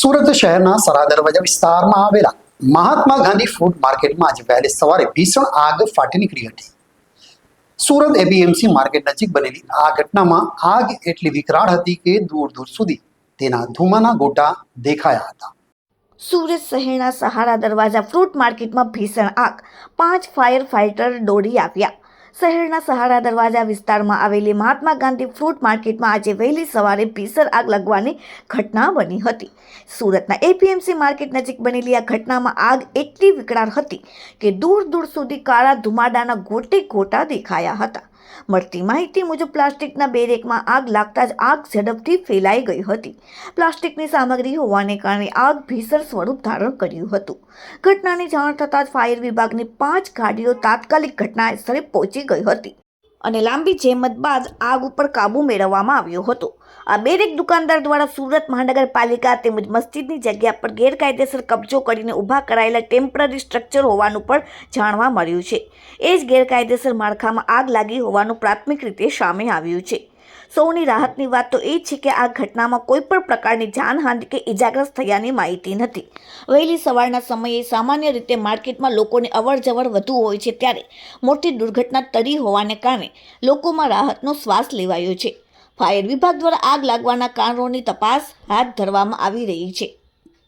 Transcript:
સુરત શહેરના સરા દરવાજા વિસ્તારમાં આવેલા મહાત્મા ગાંધી ફૂડ માર્કેટમાં આજે વહેલી સવારે ભીષણ આગ ફાટી નીકળી હતી. સુરત એપીએમસી માર્કેટ નજીક બનેલી આ ઘટનામાં આગ એટલી વિકરાળ હતી કે દૂર દૂર સુધી તેના ધુમાના ગોટા દેખાયા હતા. સુરત શહેરના સહારા દરવાજા ફ્રૂટ માર્કેટમાં ભીષણ આગ. પાંચ ફાયર ફાઇટર દોડી આવ્યા. શહેરના સહારા દરવાજા વિસ્તારમાં આવેલી મહાત્મા ગાંધી ફ્રૂટ માર્કેટમાં આજે વહેલી સવારે પીસર આગ લાગવાની ઘટના બની હતી. સુરતના એપીએમસી માર્કેટ નજીક બનેલી આ ઘટનામાં આગ એટલી વિકરાળ હતી કે દૂર દૂર સુધી કાળા ધુમાડાના ગોટે ગોટા દેખાયા હતા. મળતી માહિતી મુજબ પ્લાસ્ટિકના બેરેકમાં આગ લાગતા જ આગ ઝડપથી ફેલાઈ ગઈ હતી. પ્લાસ્ટિકની સામગ્રી હોવાને કારણે આગ ભીષણ સ્વરૂપ ધારણ કર્યું હતું. ઘટનાની જાણ થતાં જ ફાયર વિભાગની પાંચ ગાડીઓ તાત્કાલિક ઘટના સ્થળે પહોંચી ગઈ હતી. અને લાંબી જહેમત બાદ આગ ઉપર કાબુ મેળવવામાં આવ્યો હતો. આ બેરેક દુકાનદાર દ્વારા સુરત મહાનગરપાલિકા તેમજ મસ્જિદની જગ્યા પર ગેરકાયદેસર કબજો કરીને ઊભા કરાયેલા ટેમ્પરરી સ્ટ્રક્ચર હોવાનું પણ જાણવા મળ્યું છે. એ જ ગેરકાયદેસર માળખામાં આગ લાગી હોવાનું પ્રાથમિક રીતે સામે આવ્યું છે. સૌની રાહતની વાત તો એ છે કે આ ઘટનામાં કોઈ પણ પ્રકારની જાનહાનિ કે ઇજાગ્રસ્ત થયાની માહિતી નથી. વહેલી સવારના સમયે સામાન્ય રીતે માર્કેટમાં લોકોની અવરજવર વધુ હોય છે ત્યારે મોટી દુર્ઘટના ટળી હોવાને કારણે લોકોમાં રાહતનો શ્વાસ લેવાયો છે. ફાયર વિભાગ દ્વારા આગ લાગવાના કારણોની તપાસ હાથ ધરવામાં આવી રહી છે.